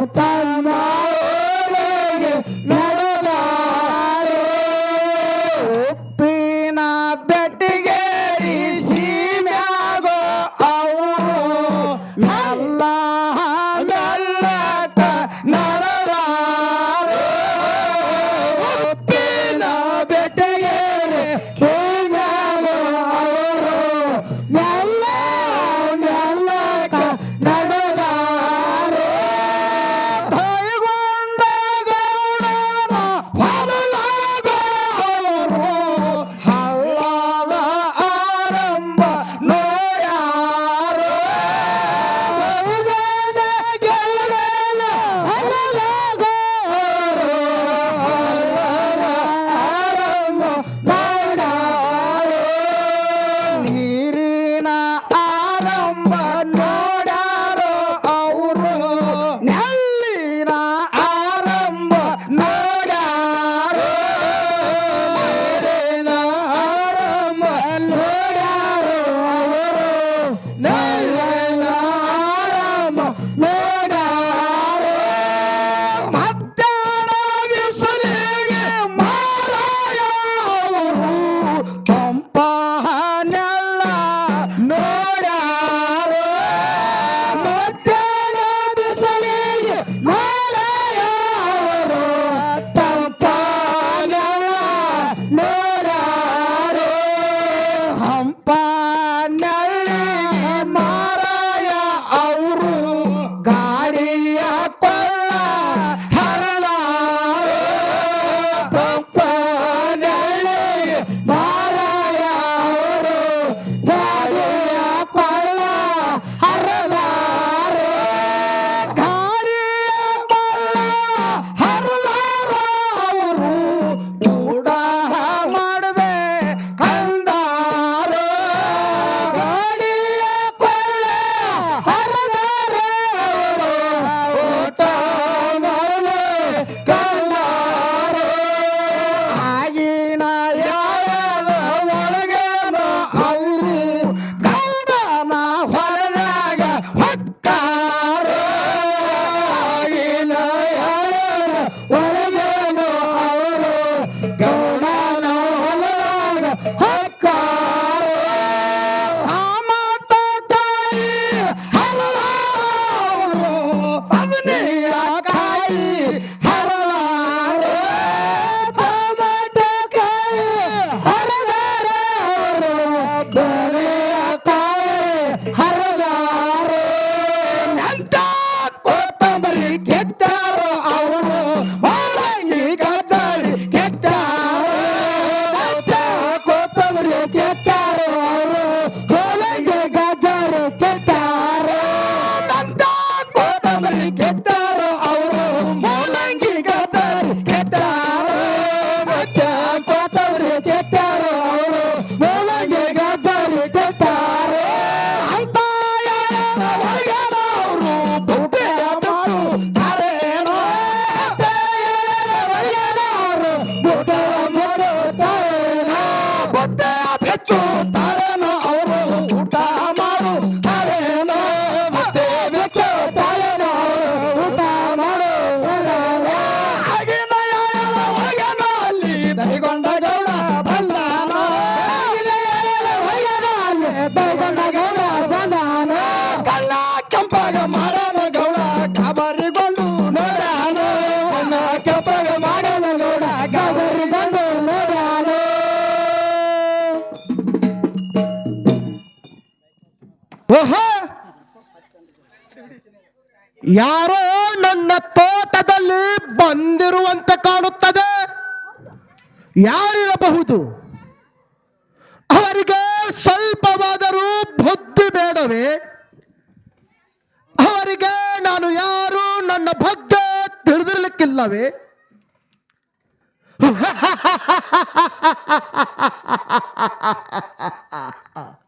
I'm not Cortana. ಯಾರೋ ನನ್ನ ತೋಟದಲ್ಲಿ ಬಂದಿರುವಂತೆ ಕಾಣುತ್ತದೆ. ಯಾರಿರಬಹುದು? ಅವರಿಗೆ ಸ್ವಲ್ಪವಾದರೂ ಬುದ್ಧಿ ಬೇಡವೇ? ಅವರಿಗೆ ನಾನು ಯಾರು ನನ್ನ ಬಗ್ಗೆ ತಿಳಿದಿರ್ಲಿಕ್ಕಿಲ್ಲವೇ?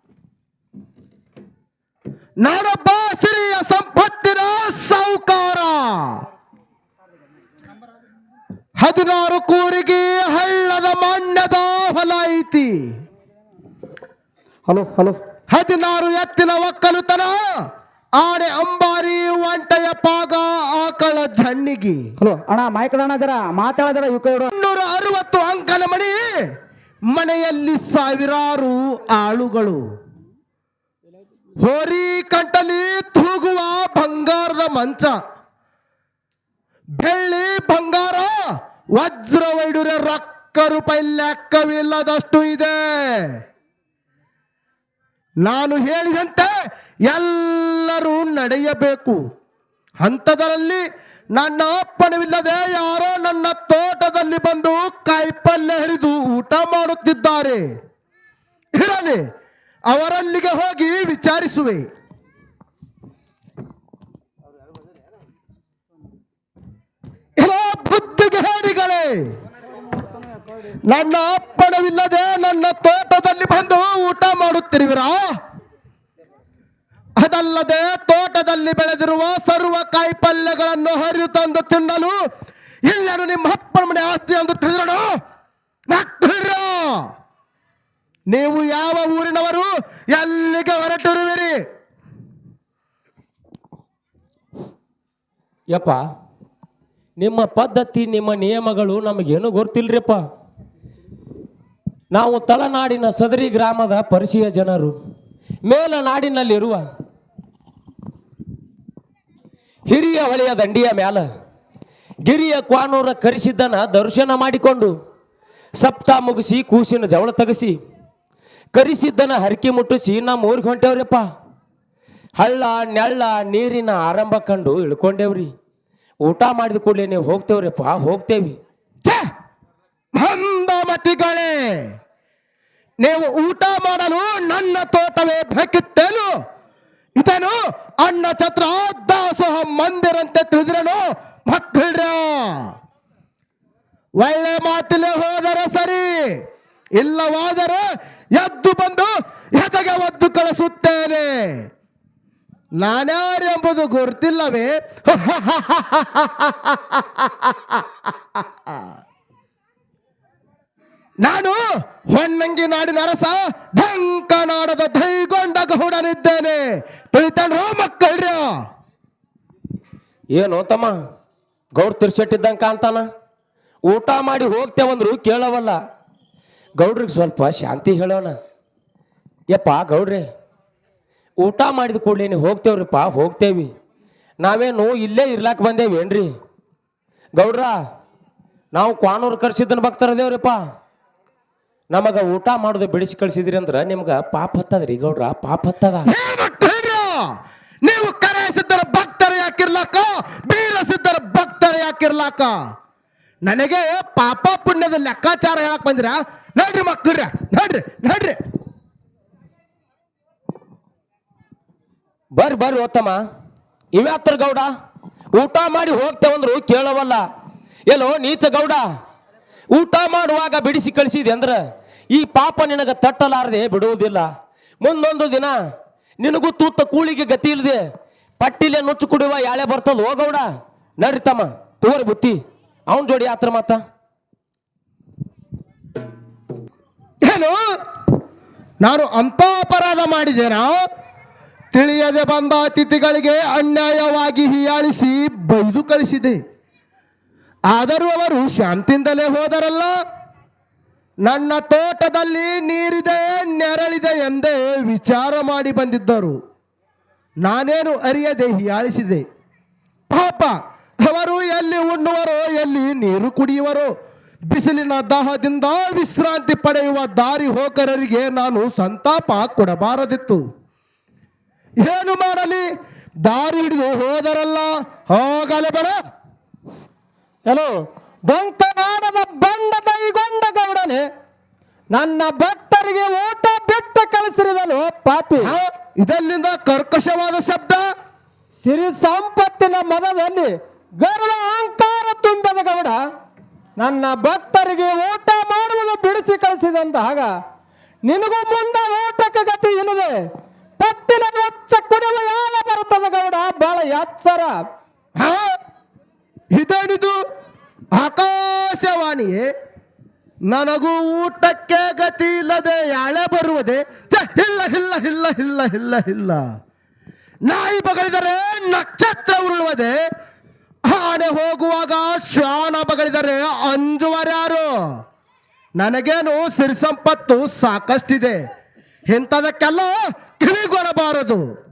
ಸಿರಿಯ ಸಂಪತ್ತಿನ ಸಾಹುಕಾರ. ಹದಿನಾರು ಕೂರಿಗೆ ಹಳ್ಳದ ಮಣ್ಣದ ಹೊಲ ಐತಿ. Hello hello. ಹದಿನಾರು ಎತ್ತಿನ ಒಕ್ಕಲುತನ ಆಡೆ ಅಂಬಾರಿ ಒಂಟೆಯ ಪಾಗ ಆಕಳ ಜಣ್ಣಿಗೆ. ಹಲೋ ಅಣ್ಣ ಮಾಯಕದಣ್ಣ ಜರ ಮಾತಾಡ ಜರ ಇನ್ನೂರ ಅರವತ್ತು ಅಂಕನ ಮಣಿ ಮನೆಯಲ್ಲಿ ಸಾವಿರಾರು ಆಳುಗಳು. ಹೋರಿ ಕಂಟಲಿ ತೂಗುವ ಬಂಗಾರದ ಮಂಚ. ಬೆಳ್ಳಿ ಬಂಗಾರ, ವಜ್ರ ವೈಡೂರ್ಯ ರೊಕ್ಕ ರೂಪಾಯಿ ಲೆಕ್ಕವಿಲ್ಲದಷ್ಟು ಇದೆ. ನಾನು ಹೇಳಿದಂತೆ ಎಲ್ಲರೂ ನಡೆಯಬೇಕು. ಅಂಥದರಲ್ಲಿ ನನ್ನ ಅಪ್ಪಣವಿಲ್ಲದೆ ಯಾರೋ ನನ್ನ ತೋಟದಲ್ಲಿ ಬಂದು ಕಾಯಿಪಲ್ಯ ಹಿಡಿದು ಊಟ ಮಾಡುತ್ತಿದ್ದಾರೆ. ಇರಲಿ. ಅವರಲ್ಲಿಗೆ ಹೋಗಿ ವಿಚಾರಿಸುವೆ. ಬುದ್ಧಿಗೆ ಹೇಳಿಗಳೇ ನನ್ನ ಅಪ್ಪಣವಿಲ್ಲದೆ ನನ್ನ ತೋಟದಲ್ಲಿ ಬಂದು ಊಟ ಮಾಡುತ್ತಿರುವಿರಾ? ಅದಲ್ಲದೆ ತೋಟದಲ್ಲಿ ಬೆಳೆದಿರುವ ಸರ್ವ ಕಾಯಿಪಲ್ಯಗಳನ್ನು ಹರಿದು ತಂದು ತಿನ್ನಲು ಎಲ್ಲರೂ ನಿಮ್ಮ ಅಪ್ಪನ ಮನೆ ಆಸ್ತಿ ಎಂದು ತಿಳಿದ್ರು ಮಕ್ಕಳು ನೀವು ಯಾವ ಊರಿನವರು? ಎಲ್ಲಿಗೆ ಹೊರಟಿರುವಿರಿ? ಯಪ್ಪ, ನಿಮ್ಮ ಪದ್ಧತಿ, ನಿಮ್ಮ ನಿಯಮಗಳು ನಮಗೇನು ಗೊತ್ತಿಲ್ರಿಪ್ಪ? ನಾವು ತಳನಾಡಿನ ಸದರಿ ಗ್ರಾಮದ ಪರಿಚಯ ಜನರು ಮೇಲನಾಡಿನಲ್ಲಿರುವ ಹಿರಿಯ ಹೊಳೆಯ ದಂಡಿಯ ಮ್ಯಾಲ ಗಿರಿಯ ಕ್ವಾನೂರ ಕರೆಸಿದ್ದನ ದರ್ಶನ ಮಾಡಿಕೊಂಡು ಸಪ್ತ ಮುಗಿಸಿ ಕೂಸಿನ ಜವಳ ತೆಗೆಸಿ ಕರಿಸಿದ್ದನ ಹರಕೆ ಮುಟ್ಟಿಸಿ ನಮ್ಮ ಊರಿಗೆ ಹೊಂಟೇವ್ರಿಪ್ಪ ಹಳ್ಳ, ನೆಳ್ಳ, ನೀರಿನ ಆರಂಭ ಕಂಡು ಇಳ್ಕೊಂಡೇವ್ರಿ. ಊಟ ಮಾಡಿದ ಕೂಡಲೇ ನೀವು ಹೋಗ್ತೇವ್ರಿಪ್ಪ, ಹೋಗ್ತೇವಿ. ಮತಿಗಳೇ ನೀವು ಊಟ ಮಾಡಲು ನನ್ನ ತೋಟವೇ ಬೇಕಿತ್ತೇನು? ಇದೇನು ಅಣ್ಣ ಛತ್ರ ದಾಸೋಹ ಮಂದಿರಂತೆ ತಿಳಿದ್ರನು ಮಕ್ಕಳ್ರ? ಒಳ್ಳೆ ಮಾತಿಲೆ ಹೋದರೆ ಸರಿ, ಇಲ್ಲವಾದರೆ ಎದ್ದು ಬಂದು ಎದೆಗೆ ಒದ್ದು ಕಳಿಸುತ್ತೇನೆ. ನಾನ್ಯಾರೆಂಬುದು ಗೊತ್ತಿಲ್ಲವೇ ನಾನು ಹೊನ್ನಂಗಿ ನಾಡಿನ ಅರಸ ಢಂಕನಾಡದ ದೈಗೊಂಡ ಗೌಡನಿದ್ದೇನೆ. ತಿಳಿತಾನ್ರೋ ಮಕ್ಕಳ್ರ. ಏನು ತಮ್ಮ? ಗೌಡ್ ತಿರ್ಸೆಟ್ಟಿದ್ದಂಗೆ ಕಾಂತಾನ ಊಟ ಮಾಡಿ ಹೋಗ್ತೇವಂದ್ರು ಕೇಳವಲ್ಲ. ಗೌಡ್ರಿಗೆ ಸ್ವಲ್ಪ ಶಾಂತಿ ಹೇಳೋಣ. ಯಪ್ಪ ಗೌಡ್ರಿ, ಊಟ ಮಾಡಿದ ಕೂಡಲೇ ನೀವು ಹೋಗ್ತೇವ್ರಿಪ್ಪ, ಹೋಗ್ತೇವಿ. ನಾವೇನು ಇಲ್ಲೇ ಇರ್ಲಾಕ್ ಬಂದೇವೇನ್ರಿ? ಗೌಡ್ರ, ನಾವು ಕ್ವಾನೂರು ಕರ್ಸಿದ್ದನ್ನು ಭಕ್ತರದೇವ್ರಿಪ್ಪ ನಮಗೆ ಊಟ ಮಾಡೋದು ಬಿಡಿಸಿ ಕಳ್ಸಿದ್ರಿ ಅಂದ್ರೆ ನಿಮ್ಗೆ ಪಾಪ ಹತ್ತದ್ರಿ ಗೌಡ್ರ, ಪಾಪ ಹತ್ತದ. ನೀವು ಕರೆ ಸಿದ್ಧರ ಭಕ್ತರ ಯಾಕಿರ್ಲಾಕ? ಬೀರ ಸಿದ್ಧರ ಭಕ್ತರ ಯಾಕಿರ್ಲಾಕ? ನನಗೆ ಪಾಪ ಪುಣ್ಯದ ಲೆಕ್ಕಾಚಾರ ಹೇಳಕ್ ಬಂದಿರ? ನೋಡ್ರಿ ಮಕ್ಕಳ್ರ, ನೋಡ್ರಿ ನೋಡ್ರಿ. ಬರ್ರಿ ಬರ್ರಿ ಓತಮ್ಮ ಇವ್ಯಾತ್ರ ಗೌಡ? ಊಟ ಮಾಡಿ ಹೋಗ್ತೇವಂದ್ರು ಕೇಳವಲ್ಲ. ಎಲ್ಲೋ ನೀಚ ಗೌಡ? ಊಟ ಮಾಡುವಾಗ ಬಿಡಿಸಿ ಕಳಿಸಿದೆ ಅಂದ್ರೆ, ಈ ಪಾಪ ನಿನಗೆ ತಟ್ಟಲಾರದೆ ಬಿಡುವುದಿಲ್ಲ. ಮುಂದೊಂದು ದಿನ, ನಿನಗೂ ತೂತ ಕೂಳಿಗೆ ಗತಿ ಇಲ್ಲದೆ ಪಟ್ಟಿಲೆ ನುಚ್ಚು ಕುಡಿಯುವ ಯಾಳೆ ಬರ್ತದ ಹೋಗೌಡ ಗೌಡ? ನಡ್ರಿ ತಮ್ಮ, ತೋರಿ ಬುತ್ತಿ. ಅವನ್ ಜೋಡಿ ಆತ್ರ ಮಾತ? ನಾನು ಅಂತ ಅಪರಾಧ ಮಾಡಿದ್ದೇನಾ ತಿಳಿಯದೆ ಬಂದ ಅತಿಥಿಗಳಿಗೆ ಅನ್ಯಾಯವಾಗಿ ಹೀಯಾಳಿಸಿ ಬೈದು ಕಳಿಸಿದೆ. ಆದರೂ ಅವರು ಶಾಂತಿಯಿಂದಲೇ ಹೋದರಲ್ಲ? ನನ್ನ ತೋಟದಲ್ಲಿ ನೀರಿದೆ, ನೆರಳಿದೆ ಎಂದೇ ವಿಚಾರ ಮಾಡಿ ಬಂದಿದ್ದರು. ನಾನೇನು ಅರಿಯದೆ ಹೀಯಾಳಿಸಿದೆ. ಪಾಪ, ಅವರು ಎಲ್ಲಿ ಉಣ್ಣುವರೋ, ಎಲ್ಲಿ ನೀರು ಕುಡಿಯುವರೋ ಬಿಸಿಲಿನ ದಾಹದಿಂದ ವಿಶ್ರಾಂತಿ ಪಡೆಯುವ ದಾರಿ ಹೋಕರರಿಗೆ ನಾನು ಸಂತಾಪ ಕೊಡಬಾರದಿತ್ತು. ಏನು ಮಾಡಲಿ? ದಾರಿ ಹಿಡಿದು ಹೋದರಲ್ಲ? ಹೋಗಲೇ ಬರ ಹಲೋ ಬಂಕನಾಡದ ಬಂಡ ಕೈಗೊಂಡ ಗೌಡನೆ ನನ್ನ ಭಕ್ತರಿಗೆ ಊಟ ಬಿಟ್ಟು ಕಳಿಸಿರುವನು ಪಾಪಿ. ಇದಲ್ಲಿಂದ ಕರ್ಕಶವಾದ ಶಬ್ದ. ಸಿರಿ ಸಂಪತ್ತಿನ ಮದದಲ್ಲಿ ಗರ್ವ ಅಹಂಕಾರ ತುಂಬದ ಗೌಡ. ನನ್ನ ಭಕ್ತರಿಗೆ ಊಟ ಮಾಡುವುದು ಬಿಡಿಸಿ ಕಳಿಸಿದಂತ ಆಗ ನಿನಗೂ ಮುಂದೆ ಊಟಕ್ಕೆ ಗತಿ ಇಲ್ಲದೆ ಪಟ್ಟಿನ ವೆಚ್ಚ ಕುಡಿಯುವ ಯಾಲ ಬರುತ್ತದೆ ಗೌಡ ಬಹಳ ಎಚ್ಚರ. ಇದೇನಿದು? ಆಕಾಶವಾಣಿ ನನಗೂ ಊಟಕ್ಕೆ ಗತಿ ಇಲ್ಲದೆ ಯಾಳೆ ಬರುವುದೇ? ಇಲ್ಲ ಇಲ್ಲ ಇಲ್ಲ ಇಲ್ಲ ಇಲ್ಲ ಇಲ್ಲ. ನಾಯಿ ಬಗಳಿದರೆ ನಕ್ಷತ್ರ ಉರುಳುವುದೇ? ಆನೆ ಹೋಗುವಾಗ ಶ್ವಾನ ಬಗಳಿದರೆ ಅಂಜುವರ್ಯಾರು? ನನಗೇನು ಸಿರಿ ಸಂಪತ್ತು ಸಾಕಷ್ಟಿದೆ. ಇಂಥದಕ್ಕೆಲ್ಲ ಕಿವಿಗೊನಬಾರದು